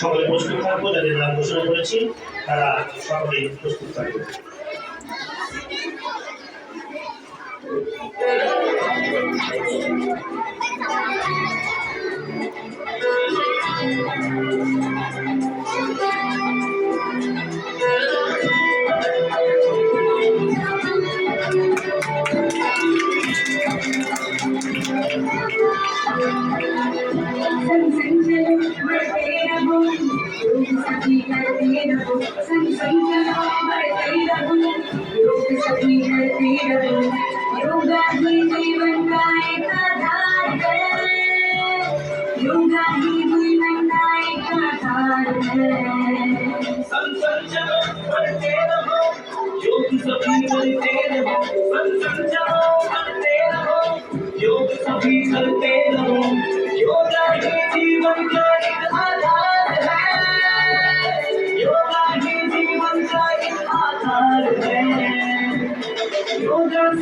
সকলে প্রস্তুত থাকব যাদের নাম ঘোষণা করেছি তারা সকলেই প্রস্তুত থাকবে। योगा ही जीवन का एक आधार है योगा ही जीवन का एक आधार है संसद चलो बढ़ते रहो योग सभी करते रहो संसद चलो बढ़ते रहो योग सभी करते रहो योगा ही जीवन का योगा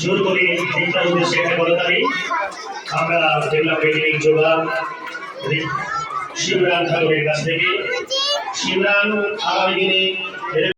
জোর করে চিন্তার উদ্দেশ্যে একটা বলতারি আমরা দেখলাম টেকনিক যোগা শিবরাম ঠাকুরের কাছ থেকে। শিবরাম আগামী দিনে